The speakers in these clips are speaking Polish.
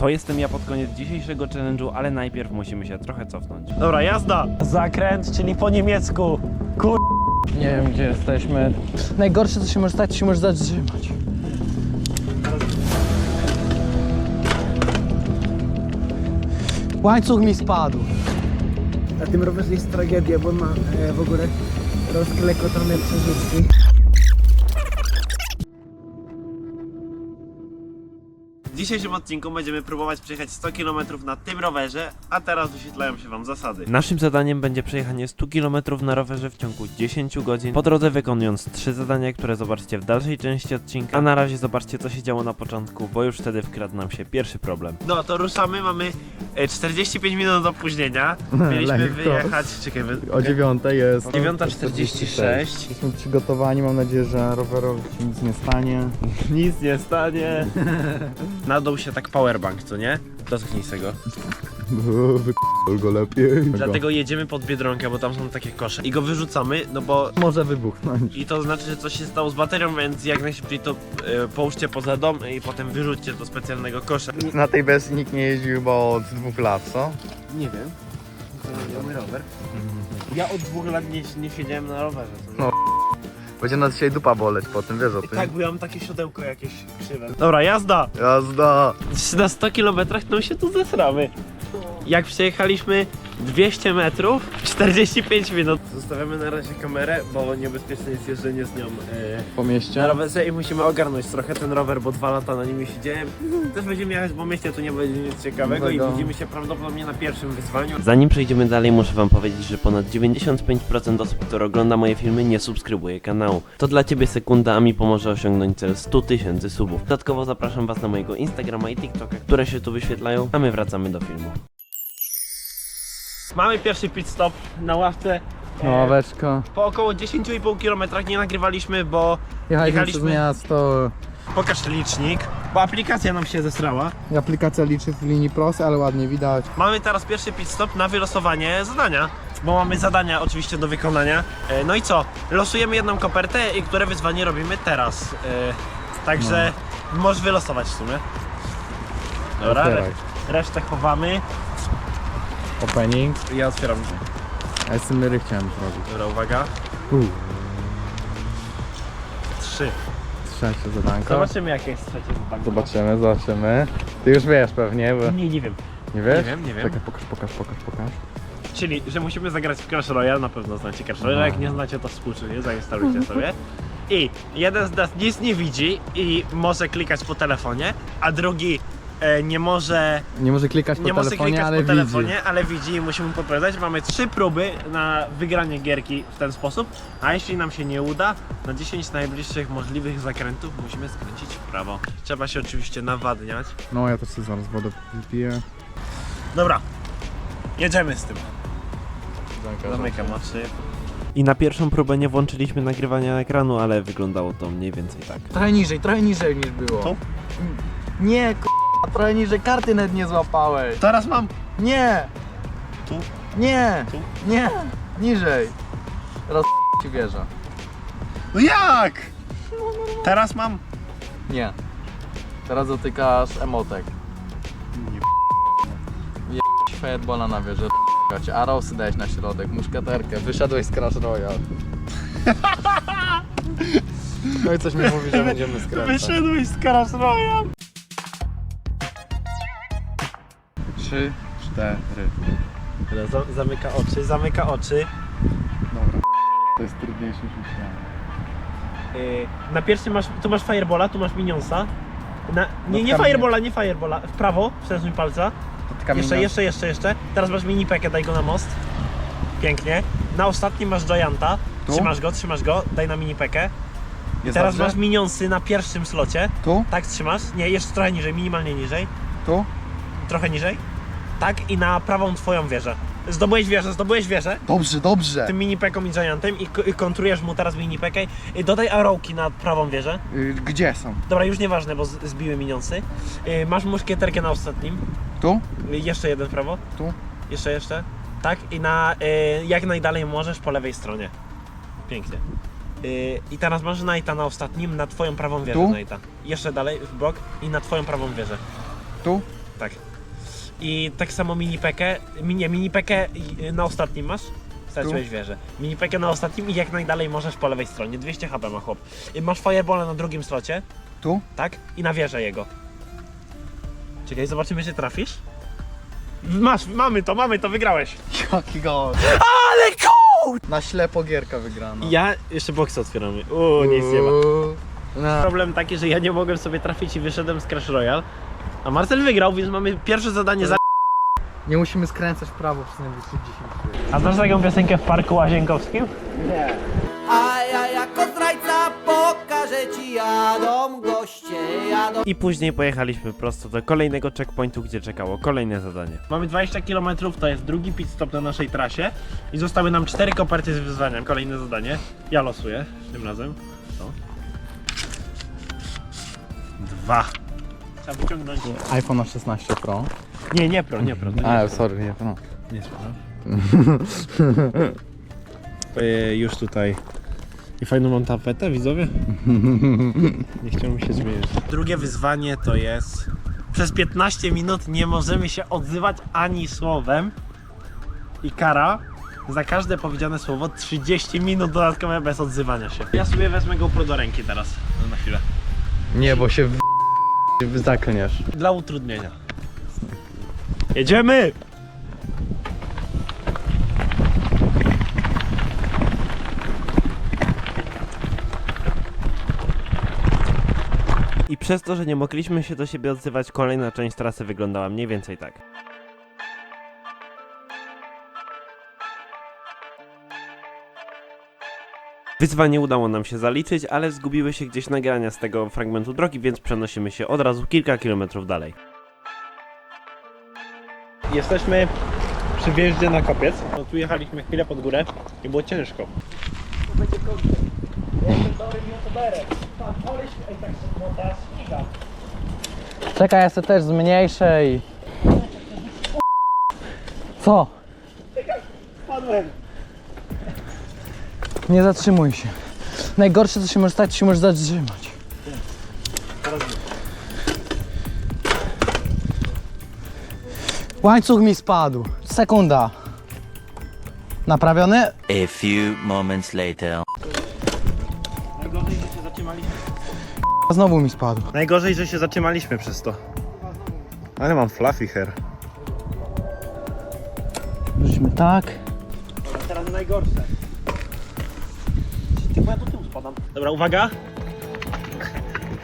To jestem ja pod koniec dzisiejszego challenge'u, ale najpierw musimy się trochę cofnąć. Dobra, jazda! Zakręt, czyli po niemiecku. Kur... Nie wiem gdzie jesteśmy. Najgorsze co się może stać, to się może zatrzymać. Łańcuch mi spadł. Na tym rowerze jest tragedia, bo ma e, w ogóle rozklekotane przerzutki. W dzisiejszym odcinku będziemy próbować przejechać 100 km na tym rowerze, a teraz wyświetlają się Wam zasady. Naszym zadaniem będzie przejechanie 100 km na rowerze w ciągu 10 godzin, po drodze wykonując 3 zadania, które zobaczycie w dalszej części odcinka, a na razie zobaczcie co się działo na początku, bo już wtedy wkradł nam się pierwszy problem. No to ruszamy, mamy e, 45 minut opóźnienia, mieliśmy Lekko. wyjechać, czekaj, wy... O dziewiątej jest. 9.46. Jesteśmy przygotowani, mam nadzieję, że rowerowi się nic nie stanie. Nic nie stanie. Nadał się tak powerbank, co nie? Dotknij z tego. Wyk***ol go lepiej. Dlatego jedziemy pod Biedronkę, bo tam są takie kosze i go wyrzucamy, no bo Może wybuchnąć. i to znaczy, że coś się stało z baterią, więc jak najszybciej to e, połóżcie poza dom i potem wyrzućcie do specjalnego kosza. Na tej bez nikt nie jeździł chyba od dwóch lat, co? Nie wiem. To mój rower. Ja od dwóch lat nie, nie siedziałem na rowerze. No. Będzie na dzisiaj dupa boleć po tym, wiesz o I tym. tak, bo ja mam takie siodełko jakieś krzywe. Dobra, jazda! Jazda! Na 100 km no się tu zesramy. Jak przejechaliśmy 200 metrów, 45 minut. Zostawiamy na razie kamerę, bo niebezpieczne jest jeżdżenie z nią e, Po mieście? na rowerze i musimy ogarnąć trochę ten rower, bo dwa lata na nim siedziałem. Też będziemy jechać po mieście, tu nie będzie nic ciekawego i widzimy się prawdopodobnie na pierwszym wyzwaniu. Zanim przejdziemy dalej, muszę wam powiedzieć, że ponad 95% osób, które ogląda moje filmy, nie subskrybuje kanału. To dla ciebie sekunda, a mi pomoże osiągnąć cel 100 tysięcy subów. Dodatkowo zapraszam was na mojego Instagrama i TikToka, które się tu wyświetlają, a my wracamy do filmu. Mamy pierwszy pit stop na ławce. No, E, Ławeczka. Po około 10,5 km nie nagrywaliśmy, bo Jechaliśmy przez jechaliśmy- miasto. pokaż licznik, bo aplikacja nam się zesrała. Aplikacja liczy w linii prostej, ale ładnie widać. Mamy teraz pierwszy pit stop na wylosowanie zadania, bo mamy zadania oczywiście do wykonania. E, No i co? Losujemy jedną kopertę i które wyzwanie robimy teraz. E, Także możesz wylosować w sumie. Dobra, re Otwieraj. resztę chowamy. Opening. Ja otwieram. A SMR chciałem zrobić. Dobra, uwaga. Uh, Trzy. trzecie zadanko. Zobaczymy jakie jest trzecie zadanie. Zobaczymy, zobaczymy. Ty już wiesz pewnie, bo... Nie, nie wiem. Nie wiesz? Nie wiem, nie wiem. Czekaj, pokaż, pokaż, pokaż, pokaż. Czyli, że musimy zagrać w Clash Royale, na pewno znacie Clash Royale, jak nie znacie to współczuję, zainstalujcie sobie. I jeden z nas nic nie widzi i może klikać po telefonie, a drugi e, nie może, Nie może klikać po nie może telefonie, klikać ale po widzi. telefonie, ale widzi i musimy podpowiadać. Mamy trzy próby na wygranie gierki w ten sposób, a jeśli nam się nie uda, na 10 najbliższych możliwych zakrętów musimy skręcić w prawo. Trzeba się oczywiście nawadniać. No, ja też sobie zaraz wodę wypiję. Dobra, jedziemy z tym. Zamykam oczy. I na pierwszą próbę nie włączyliśmy nagrywania ekranu, ale wyglądało to mniej więcej tak. Trochę niżej, trochę niżej niż było. Tu? Nie, k***a, trochę niżej karty nawet nie złapałeś. Teraz mam. Nie! Tu? Nie! Tu? Nie! Niżej! Roz ci wierzę. No jak? Teraz mam. Nie. Teraz dotykasz emotek. Je Firebola na wieżę, cię. A Rosy dałeś na środek, muszkaterkę, wyszedłeś z Crash Royale. No i coś mi mówi, że będziemy skręcać. Wyszedłeś z Crash Royale. Trzy, cztery. Zamyka oczy, zamyka oczy. Dobra. To jest trudniejsze niż myślałem. Yy, na pierwszym masz, tu masz Firebola, tu masz Minionsa. Na, nie, nie Firebola, nie Firebola. W prawo, przesuń palca. Jeszcze, jeszcze, jeszcze, jeszcze. Teraz masz mini pekę, daj go na most. Pięknie. Na ostatnim masz Gianta. Tu? Trzymasz go, trzymasz go, daj na mini pekę. Jest Teraz dobrze? masz minionsy na pierwszym slocie. Tu? Tak trzymasz? Nie, jeszcze trochę niżej, minimalnie niżej. Tu? Trochę niżej. Tak i na prawą twoją wieżę. Zdobyłeś wieżę, zdobyłeś wieżę Dobrze, dobrze. tym mini peką i giantem i, k- i kontrujesz mu teraz mini pekę. I dodaj arrowki na prawą wieżę. Y, Gdzie są? Dobra, już nieważne, bo z- zbiły minionsy. Y, Masz muszkieterkę na ostatnim. Tu? Y, Jeszcze jeden w prawo. Tu? Jeszcze, jeszcze. Tak, i na y, jak najdalej możesz po lewej stronie. Pięknie. Y, I teraz masz Knighta na ostatnim, na twoją prawą wieżę Tu? Knighta. Jeszcze dalej w bok i na twoją prawą wieżę. Tu? Tak. I tak samo mini pekę, nie, mini pekę i- na ostatnim masz? Straciłeś wieżę. Mini pekę na ostatnim i jak najdalej możesz po lewej stronie. 200 HP ma chłop. I masz fireballa na drugim slocie. Tu? Tak? I na wieżę jego. Czekaj, zobaczymy czy trafisz. Masz, mamy to, mamy to, wygrałeś. Jaki gol. Ale cool! Na ślepo gierka wygrana. Ja jeszcze boksy otwieramy. Uuu, nic nie ma. No. Problem taki, że ja nie mogłem sobie trafić i wyszedłem z Crash Royale. A Marcel wygrał, więc mamy pierwsze zadanie za... Nie musimy skręcać w prawo przez najbliższych 10 minut. A znasz taką piosenkę w Parku Łazienkowskim? A ja jako zdrajca pokażę ci jadą goście, jadą I później pojechaliśmy prosto do kolejnego checkpointu, gdzie czekało kolejne zadanie. Mamy 20 km, to jest drugi pit stop na naszej trasie i zostały nam cztery koperty z wyzwaniem. Kolejne zadanie. Ja losuję tym razem. To. Dwa. Trzeba wyciągnąć. iPhone 16 Pro. Nie, nie pro, nie pro. To nie A, sorry, nie Pro. Nie słucham. Już tutaj. I fajną mam tapetę, widzowie? Nie chciałbym się zmienić. Drugie wyzwanie to jest. Przez 15 minut nie możemy się odzywać ani słowem. I kara za każde powiedziane słowo 30 minut dodatkowe bez odzywania się. Ja sobie wezmę GoPro do ręki teraz. Na chwilę. Nie, bo się w... zaklniesz. Dla utrudnienia. Jedziemy! I przez to, że nie mogliśmy się do siebie odzywać, kolejna część trasy wyglądała mniej więcej tak. Wyzwanie udało nam się zaliczyć, ale zgubiły się gdzieś nagrania z tego fragmentu drogi, więc przenosimy się od razu kilka kilometrów dalej. Jesteśmy przy wjeździe na kopiec. No, tu jechaliśmy chwilę pod górę i było ciężko. Czekaj, ja sobie też zmniejszę i... Co? Padłem. Nie zatrzymuj się. Najgorsze co się może stać, to się możesz zatrzymać. Łańcuch mi spadł. Sekunda. Naprawiony? A few moments later. Najgorzej, że się zatrzymaliśmy. Znowu mi spadł. Najgorzej, że się zatrzymaliśmy przez to. Ale mam fluffy hair. Wrzućmy tak. Teraz najgorsze. Spadam. Dobra, uwaga.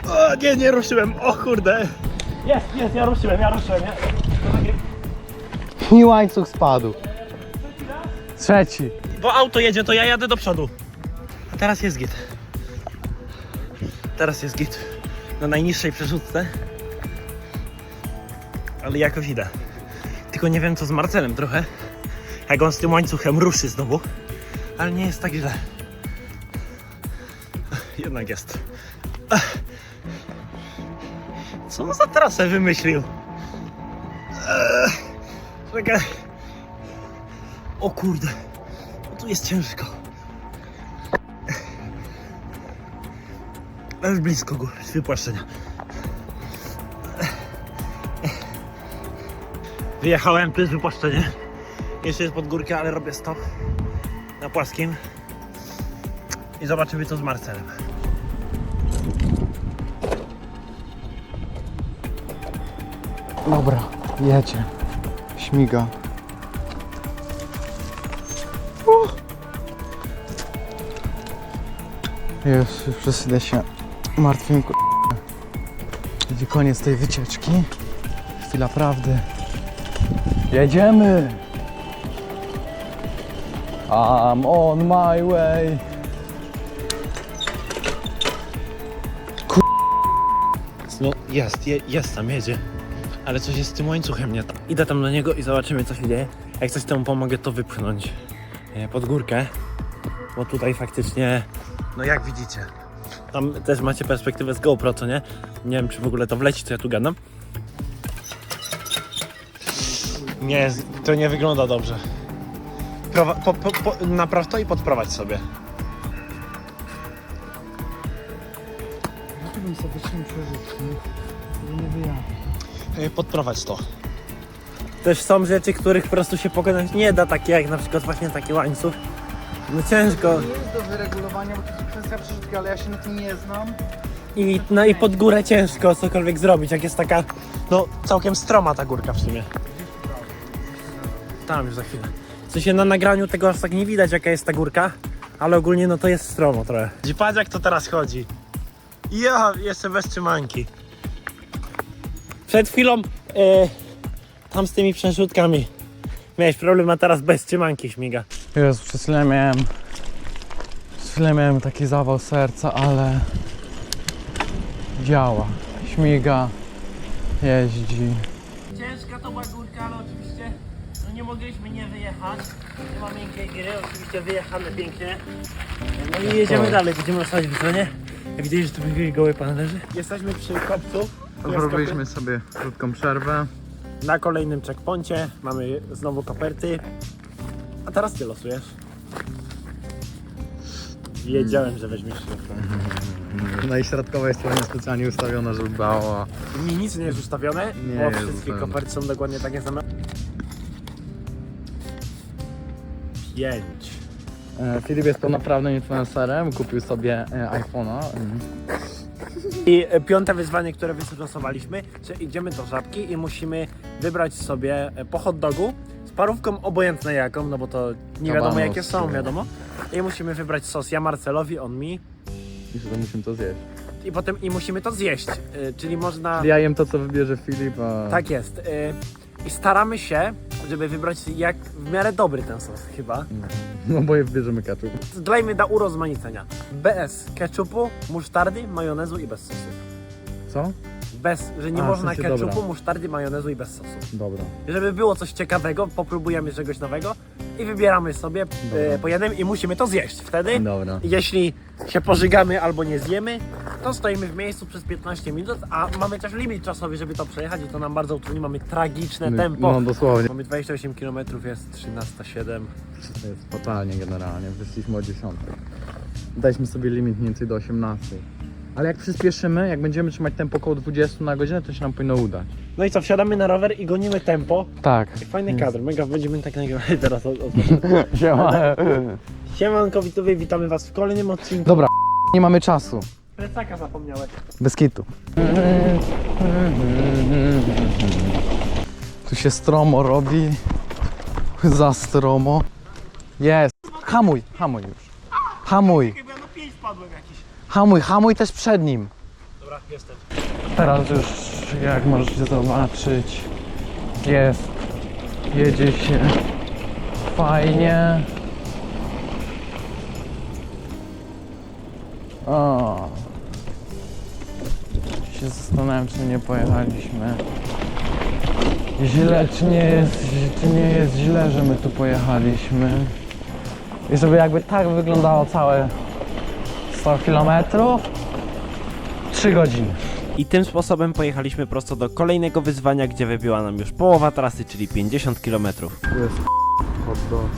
O, nie, nie ruszyłem. O kurde. Jest, jest, ja ruszyłem, ja ruszyłem. Ja... I łańcuch spadł. Trzeci. Bo auto jedzie, to ja jadę do przodu. A teraz jest git. Teraz jest git. Na najniższej przerzutce. Ale jakoś idę. Tylko nie wiem co z Marcelem trochę. Jak on z tym łańcuchem ruszy znowu. Ale nie jest tak źle. Jednak jest. Co on za trasę wymyślił? Czekaj. O kurde. No tu jest ciężko. Ale blisko góry, z wypłaszczenia. Wyjechałem, tu jest wypłaszczenie. Jeszcze jest pod górkę, ale robię stop na płaskim. I zobaczymy co z Marcelem. Dobra, jedzie. Śmiga. Już, już przesydę się martwym k- Będzie koniec tej wycieczki. Chwila prawdy. Jedziemy! I'm on my way. No jest, je, jest tam, jedzie. Ale coś jest z tym łańcuchem nie. Idę tam do niego i zobaczymy co się dzieje. Jak coś temu pomogę to wypchnąć e, pod górkę. Bo tutaj faktycznie, no jak widzicie, tam też macie perspektywę z GoPro, co nie? Nie wiem czy w ogóle to wleci, co ja tu gadam. Nie, to nie wygląda dobrze. Prowa- po, po, po, napraw to i podprowadź sobie. Dlaczego mi sobie trzymam przerzutki? Nie wyjadę. Y, podprowadź to. Też są rzeczy, których po prostu się pokonać nie da, takie jak na przykład właśnie taki łańcuch. No ciężko. Nie jest do wyregulowania, bo to jest kwestia przerzutki, ale ja się na tym nie znam. I, no i pod górę ciężko cokolwiek zrobić, jak jest taka, no całkiem stroma ta górka w sumie. Tam już za chwilę. W sensie na nagraniu tego aż tak nie widać jaka jest ta górka, ale ogólnie no to jest stromo trochę. Patrz jak to teraz chodzi. Ja, jeszcze bez trzymanki. Przed chwilą e, tam z tymi przerzutkami miałeś problem, a teraz bez trzymanki śmiga. Jezu, przez chwilę miałem... Przez chwilę miałem taki zawał serca, ale... Działa. Śmiga. Jeździ. Ciężka to była górka, ale oczywiście no nie mogliśmy nie wyjechać. Nie ma miękkiej gry, oczywiście wyjechane pięknie. No i jedziemy dalej, będziemy ostać w zonie. Jak widzisz, że tu gołe pan leży. Jesteśmy przy kopcu. Zrobiliśmy sobie krótką przerwę. Na kolejnym checkpoincie mamy znowu koperty. A teraz ty losujesz. Wiedziałem, że weźmiesz środkowe. Na środkowej stronie specjalnie ustawiona, żeby dała. Mi nic nie jest ustawione, Nie bo jest wszystkie ustawione. koperty są dokładnie takie same. Pięć. E, Filip jest pełnoprawnym influencerem, kupił sobie e, iPhone'a. Mm. I piąte wyzwanie, które wylosowaliśmy, że idziemy do żabki i musimy wybrać sobie e, po hot dogu z parówką obojętne jaką, no bo to nie wiadomo Kabanos, jakie są, wiadomo. I musimy wybrać sos ja Marcelowi, on mi I że to musimy to zjeść. i potem i musimy to zjeść, e, czyli można... Ja jem to, co wybierze Filip, a... Tak jest. e, I staramy się, żeby wybrać jak w miarę dobry ten sos chyba. No bo je wybierzemy ketchup. Dajmy do urozmaicenia. Bez ketchupu, musztardy, majonezu i bez sosu. Co? Bez, że nie A, w można sensie ketchupu, dobra. musztardy, majonezu i bez sosu. Dobra. Żeby było coś ciekawego, popróbujemy czegoś nowego i wybieramy sobie e, po jednym i musimy to zjeść. Wtedy, Dobra. jeśli się pożygamy albo nie zjemy, to stoimy w miejscu przez 15 minut, a mamy też limit czasowy, żeby to przejechać i to nam bardzo utrudni. Mamy tragiczne tempo. No dosłownie. Mamy 28 km, jest 13,7. To jest fatalnie generalnie. Wyszliśmy o 10. Daliśmy sobie limit mniej więcej do 18. Ale jak przyspieszymy, jak będziemy trzymać tempo około 20 na godzinę, to się nam powinno udać. No i co, wsiadamy na rower i gonimy tempo. Tak. Fajny kadr, mega będziemy tak nagrywali teraz. Od, od... Siema. Siemanko, widzowie, witamy was w kolejnym odcinku. Dobra, nie mamy czasu. Plecaka zapomniałeś. Bez kitu. Tu się stromo robi. Za stromo. Jest. Hamuj, hamuj już. Hamuj, Chyba no 5 wpadłem jakiś. Hamuj, hamuj też przed nim. Dobra, jestem. Teraz już, jak możecie zobaczyć, jest. Jedzie się fajnie. O. Się zastanawiam, czy nie pojechaliśmy. Źle, czy nie jest, czy nie jest źle, że my tu pojechaliśmy. I żeby jakby tak wyglądało całe 100 kilometrów. 3 godziny. I tym sposobem pojechaliśmy prosto do kolejnego wyzwania, gdzie wybiła nam już połowa trasy, czyli 50 km. Tu jest hot dog.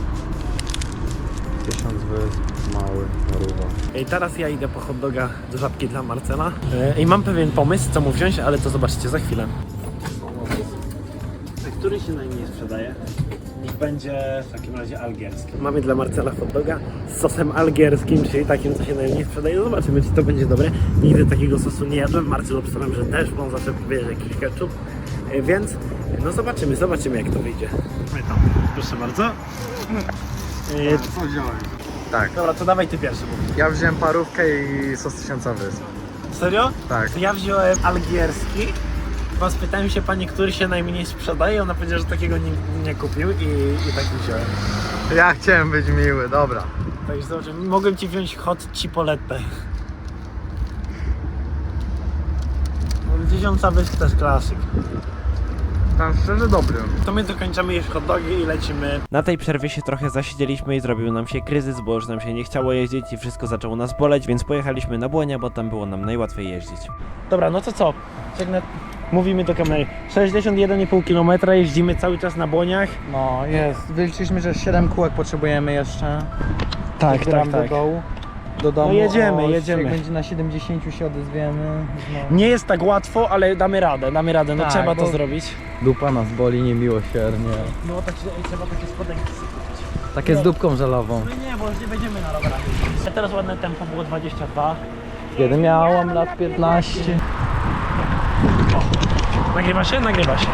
Tysiąc wysp, mały, maruwa. I teraz ja idę po hot doga do żabki dla Marcela. I mam pewien pomysł, co mu wziąć, ale to zobaczycie za chwilę. Który się najmniej sprzedaje? Będzie w takim razie algierski. Mamy dla Marcela hot doga z sosem algierskim, czyli takim, co się najmniej sprzedaje. Zobaczymy, czy to będzie dobre. Nigdy takiego sosu nie jadłem. Marcel obstawiam, że też, bo on zawsze bierze jakiś ketchup. E, Więc no zobaczymy, zobaczymy jak to wyjdzie. Tam. Proszę bardzo. E, Co wziąłeś? Tak. Dobra, to dawaj ty pierwszy. mów. Ja wziąłem parówkę i sos tysiąca wysp. Serio? Tak. To ja wziąłem algierski, bo spytałem się pani, który się najmniej sprzedaje, ona powiedziała, że takiego nie, nie kupił i, i taki wziąłem. Ja chciałem być miły, dobra. Także zobaczymy, mogłem ci wziąć hot cipoletę. No, Dziesiąca wysp też klasyk. Tam szczerze dobry. To my dokończamy jeść hot dogi i lecimy. Na tej przerwie się trochę zasiedzieliśmy i zrobił nam się kryzys, bo już nam się nie chciało jeździć i wszystko zaczęło nas boleć, więc pojechaliśmy na Błonia, bo tam było nam najłatwiej jeździć. Dobra, no to co? Ciegnę, mówimy do kamery. 61,5 km jeździmy cały czas na błoniach. No jest. Wyliczyliśmy, że 7 kółek potrzebujemy jeszcze. Tak, Zbieramy do dołu. do domu. No jedziemy, o, jedziemy. Jak będzie na 70 się odezwiemy. znowu. Nie jest tak łatwo, ale damy radę, damy radę, no Tak, trzeba to bo- zrobić. Dupa nas boli niemiłosiernie. No tak trzeba takie spodenki kupić. Takie z dupką żelową. No nie, bo już nie będziemy na rowerach jeździć. Teraz ładne tempo było 22. Kiedy miałam lat 15. Nagrywa się? Nagrywa się.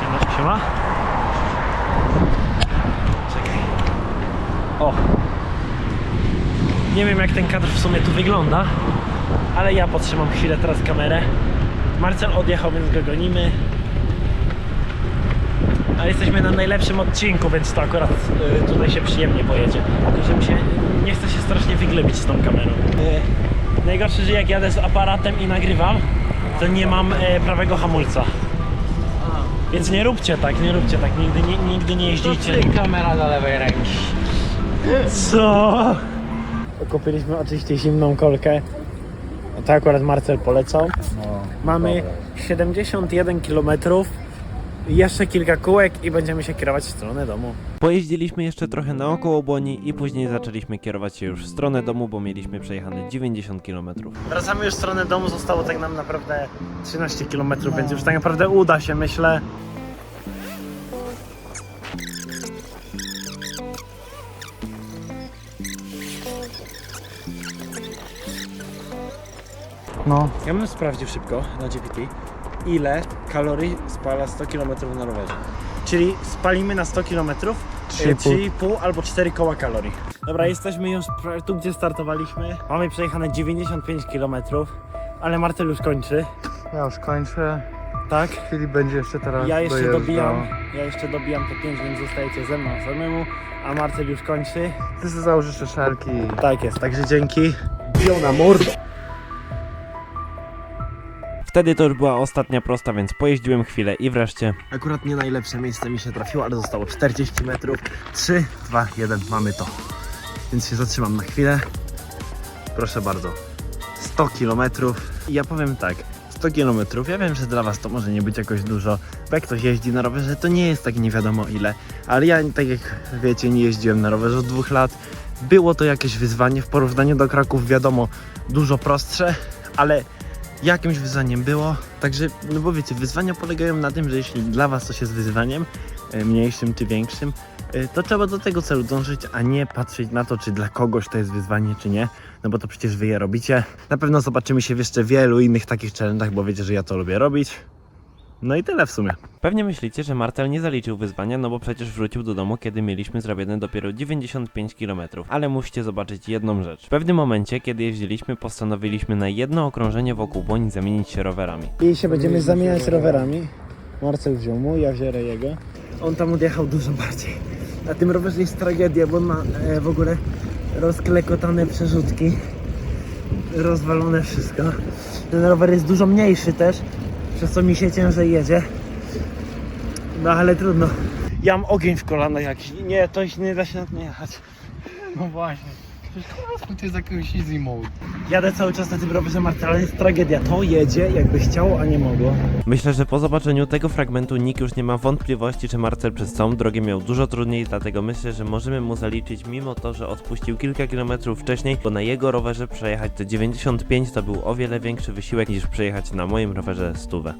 Siema, siema. Czekaj. O. Nie wiem jak ten kadr w sumie tu wygląda, ale ja podtrzymam chwilę teraz kamerę. Marcel odjechał, więc go gonimy. Ale jesteśmy na najlepszym odcinku, więc to akurat y, tutaj się przyjemnie pojedzie. Tylko, się nie chce się strasznie wyglebić z tą kamerą. Y, najgorsze, że jak jadę z aparatem i nagrywam, to nie mam e, prawego hamulca. Więc nie róbcie tak, nie róbcie tak, nigdy nie, nigdy nie jeździcie. kamera do lewej ręki. Co? Kupiliśmy oczywiście zimną kolkę. To akurat Marcel polecał. No, Mamy 71 km, jeszcze kilka kółek i będziemy się kierować w stronę domu. Pojeździliśmy jeszcze trochę naokoło Błoni i później zaczęliśmy kierować się już w stronę domu, bo mieliśmy przejechane 90 km. Wracamy już w stronę domu, zostało tak nam naprawdę 13 km, więc już tak naprawdę uda się, myślę. No, Ja bym sprawdził szybko na GPT, ile kalorii spala 100 km na rowerze. Czyli spalimy na 100 km 3,5 albo 4 koła kalorii. Dobra, jesteśmy już tu, gdzie startowaliśmy. Mamy przejechane 95 km, ale Marcel już kończy, ja już kończę. tak? Filip będzie jeszcze teraz Ja jeszcze dojeżdżał. dobijam, ja jeszcze dobijam te 5, więc zostajecie ze mną samemu, a Marcel już kończy. Ty sobie założysz szelki. Tak jest, także dzięki. Biją na mordę. Wtedy to już była ostatnia prosta, więc pojeździłem chwilę i wreszcie Akurat nie najlepsze miejsce mi się trafiło, ale zostało 40 metrów. 3, 2, 1, mamy to. Więc się zatrzymam na chwilę. Proszę bardzo. 100 kilometrów. I ja powiem tak. 100 kilometrów, ja wiem, że dla Was to może nie być jakoś dużo, bo jak ktoś jeździ na rowerze, to nie jest tak nie wiadomo ile, ale ja, tak jak wiecie, nie jeździłem na rowerze od dwóch lat. Było to jakieś wyzwanie w porównaniu do Kraków, wiadomo, dużo prostsze, ale jakimś wyzwaniem było. Także, no bo wiecie, wyzwania polegają na tym, że jeśli dla Was coś jest wyzwaniem, e, mniejszym czy większym, e, to trzeba do tego celu dążyć, a nie patrzeć na to, czy dla kogoś to jest wyzwanie, czy nie. No bo to przecież Wy je robicie. Na pewno zobaczymy się w jeszcze wielu innych takich challenge'ach, bo wiecie, że ja to lubię robić. No i tyle w sumie. Pewnie myślicie, że Martel nie zaliczył wyzwania, no bo przecież wrócił do domu, kiedy mieliśmy zrobione dopiero 95 km. Ale musicie zobaczyć jedną rzecz. W pewnym momencie, kiedy jeździliśmy, postanowiliśmy na jedno okrążenie wokół Błoni zamienić się rowerami. I się będziemy zamieniać rowerami. Marcel wziął mój, ja wziąłem jego. On tam odjechał dużo bardziej. Na tym rowerze jest tragedia, bo on ma e, w ogóle rozklekotane przerzutki. Rozwalone wszystko. Ten rower jest dużo mniejszy też, przez co mi się ciężej jedzie. No ale trudno. Ja mam ogień w kolanach jakiś. Nie, to nie da się na to nie jechać. No właśnie. To jest jakiś easy mode. Jadę cały czas na tym rowerze Marcela, ale jest tragedia. To jedzie jakby chciało, a nie mogło. Myślę, że po zobaczeniu tego fragmentu nikt już nie ma wątpliwości, że Marcel przez całą drogę miał dużo trudniej, dlatego myślę, że możemy mu zaliczyć mimo to, że odpuścił kilka kilometrów wcześniej, bo na jego rowerze przejechać te 95 to był o wiele większy wysiłek niż przejechać na moim rowerze stówę.